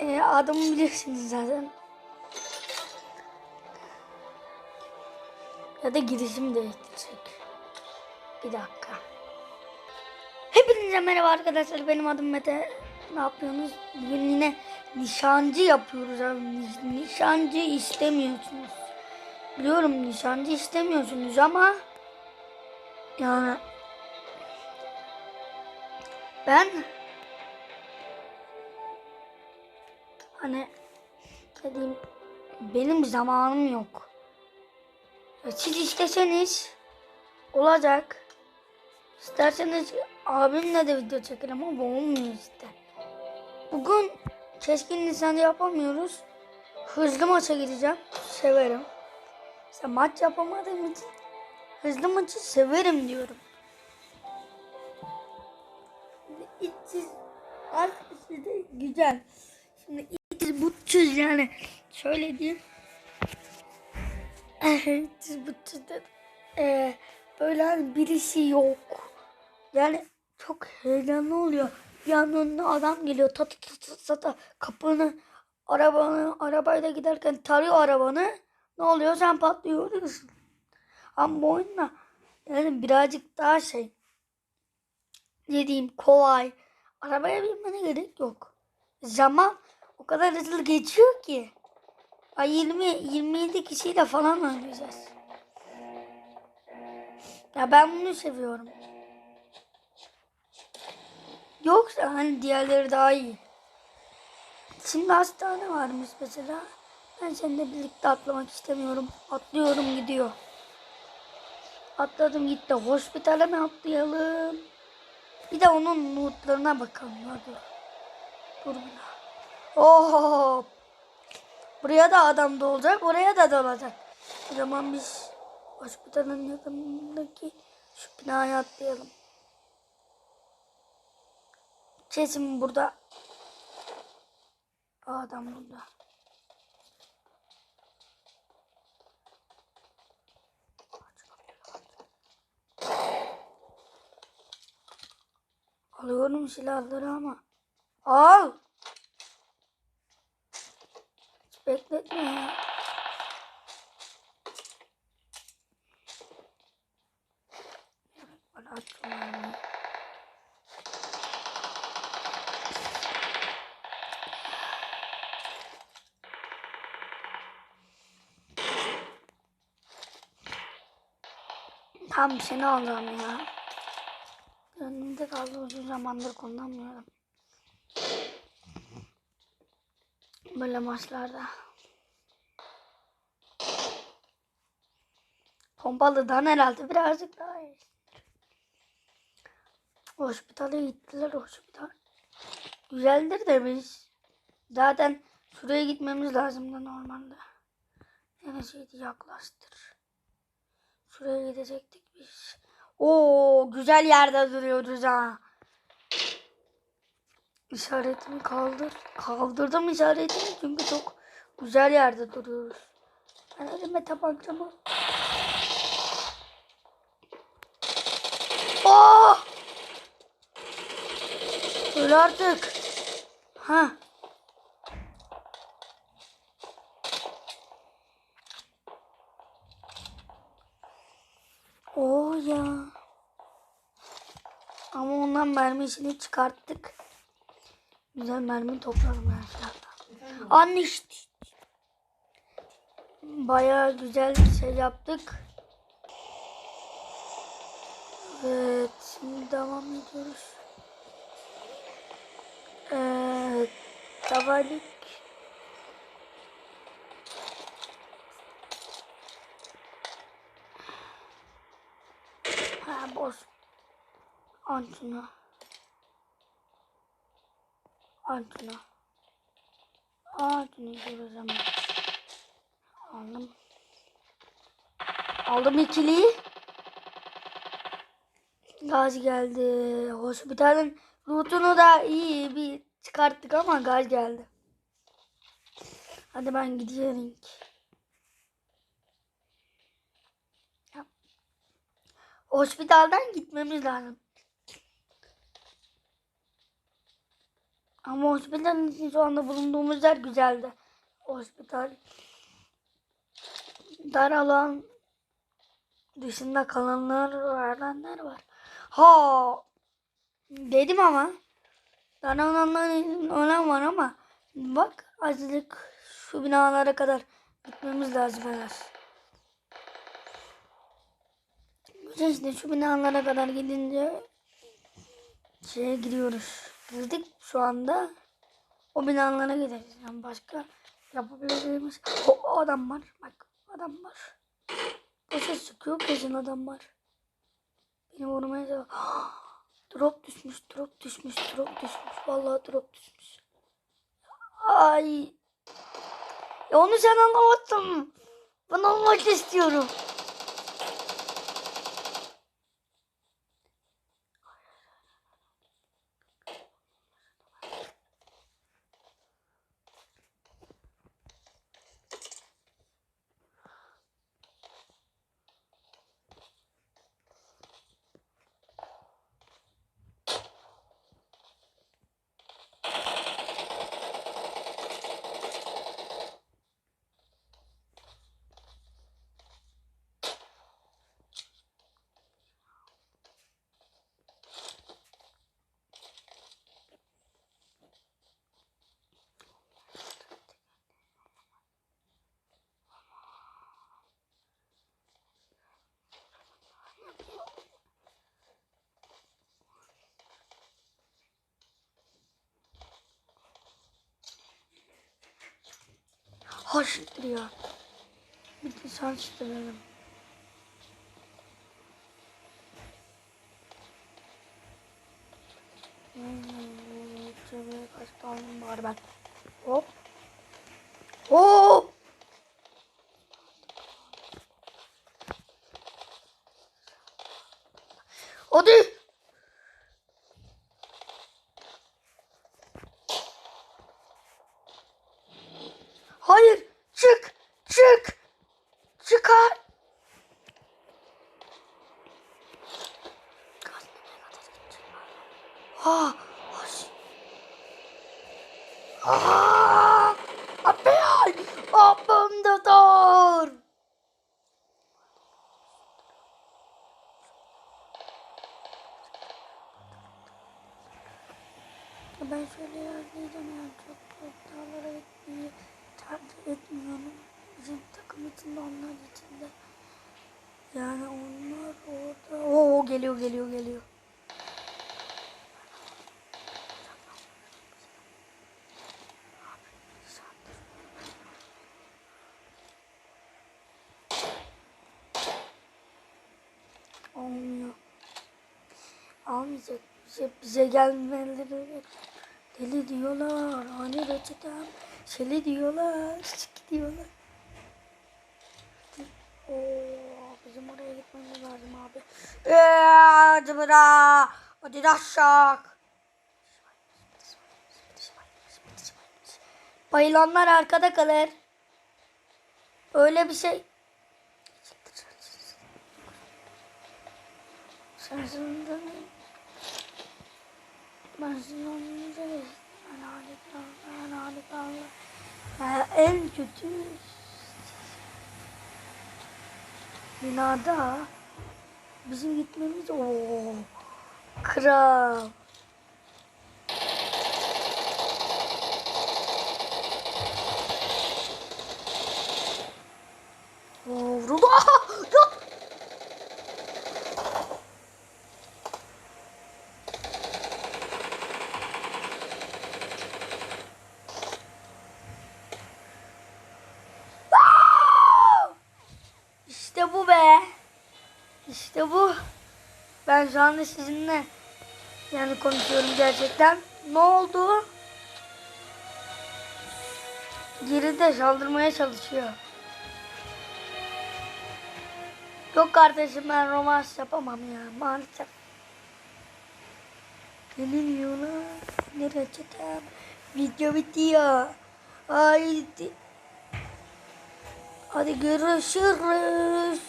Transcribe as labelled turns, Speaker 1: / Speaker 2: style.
Speaker 1: Ee, adamı bilirsiniz zaten. Ya da girişim değiştirecek. Bir dakika. Hepinize merhaba arkadaşlar. Benim adım Mete. Ne yapıyorsunuz? Bugün yine nişancı yapıyoruz abi. Ni- Nişancı istemiyorsunuz. Biliyorum nişancı istemiyorsunuz ama yani ben hani dediğim benim zamanım yok. Siz isteseniz olacak. İsterseniz abimle de video çekelim ama olmuyor işte. Bugün keskin nişancı yapamıyoruz. Hızlı maça gideceğim. Severim. İşte maç yapamadığım için hızlı maçı severim diyorum. İçsiz arkası da güzel. Şimdi içsiz butsuz yani. Şöyle diyeyim. İçsiz butsuz da e, böyle hani birisi yok. Yani çok heyecanlı oluyor. Bir an önüne adam geliyor. Tata tata tata kapını arabanı arabayla giderken tarıyor arabanı. Ne oluyor? Sen patlıyorsun. Ama bu oyunla yani birazcık daha şey ne diyeyim kolay. Arabaya binmene gerek yok. Zaman o kadar hızlı geçiyor ki. Ay 20 27 kişiyle falan oynayacağız. Ya ben bunu seviyorum. Yoksa hani diğerleri daha iyi. Şimdi hastane varmış mesela. Ben seninle birlikte atlamak istemiyorum. Atlıyorum gidiyor. Atladım gitti. Hospitale mi atlayalım? Bir de onun notlarına bakalım. Hadi. Dur bir daha. Oh! Buraya da adam da olacak. Oraya da dolacak. O zaman biz hospitalin yakınındaki şu binaya atlayalım. Kesin burada. O adam burada. Alıyorum silahları ama. Al. Bekletme. Tam seni alacağım ya. Önümde kaldı uzun zamandır kullanmıyorum. Böyle maçlarda. Pompalıdan herhalde birazcık daha iyi. Hospitale gittiler hospital. Güzeldir de biz. Zaten şuraya gitmemiz lazım da normalde. Neresiydi yaklaştır. Şuraya gidecektik biz. Oo güzel yerde duruyoruz ha. İşaretimi kaldır. Kaldırdım işaretimi çünkü çok güzel yerde duruyoruz. Ben elime tabancamı. Oh! Öl artık. Ha. Oo ya. Ama ondan mermisini çıkarttık. Güzel mermi topladım her şeyden. İşte. Bayağı güzel bir şey yaptık. Evet. Şimdi devam ediyoruz. Evet. Tavalik. Ha boş. Antuna. Antuna. Antuna diyoruz ama. Aldım. Aldım ikiliyi. Gaz geldi. Hospitalin lootunu da iyi bir çıkarttık ama gaz geldi. Hadi ben gidiyorum. Hospitalden gitmemiz lazım. Ama hospitalin için şu anda bulunduğumuz yer güzeldi. Hospital dar alan dışında kalanlar verenler var. Ha dedim ama dar alanlar ölen var ama bak azıcık şu binalara kadar gitmemiz lazım eğer. İşte şu binalara kadar gidince şeye giriyoruz. Girdik şu anda. O binalara gideriz. Yani başka yapabileceğimiz o, o adam var. Bak adam var. Başa sıkıyor kesin adam var. Beni vurmaya çalışıyor. drop düşmüş, drop düşmüş, drop düşmüş. Vallahi drop düşmüş. Ay. Ya onu sen anlamadın. Ben almak istiyorum. Hoştur ya. Bir saçtıralım. Cebime kaç tane var ben. Hop. Hop. Hadi. Ha. Hoş. Aa! Apel! Apımda dur. Ben şöyle yani çok dağlara gitmeyi tercih etmiyorum. Bizim takım içinde onlar içinde. Yani onlar orada. Oo geliyor geliyor geliyor. Olmuyor. Almayacak. Bize, bize gelmeleri deli diyorlar. Hani reçetem şeli diyorlar. Sik diyorlar. Oo, bizim oraya gitmemiz lazım abi. Eee, cıbıra. Hadi daşşak. Bayılanlar arkada kalır. Öyle bir şey. Önünüze ben harika, ben harika. Ha, en kötü binada bizim gitmemiz o kral. Oo, vuruldu. Aha! Ya! İşte bu be. İşte bu. Ben şu anda sizinle yani konuşuyorum gerçekten. Ne oldu? Geride saldırmaya çalışıyor. Yok kardeşim ben romans yapamam ya maalesef. Yeniliyorlar. Ne reçetem? Video bitiyor. Haydi. Hadi görüşürüz.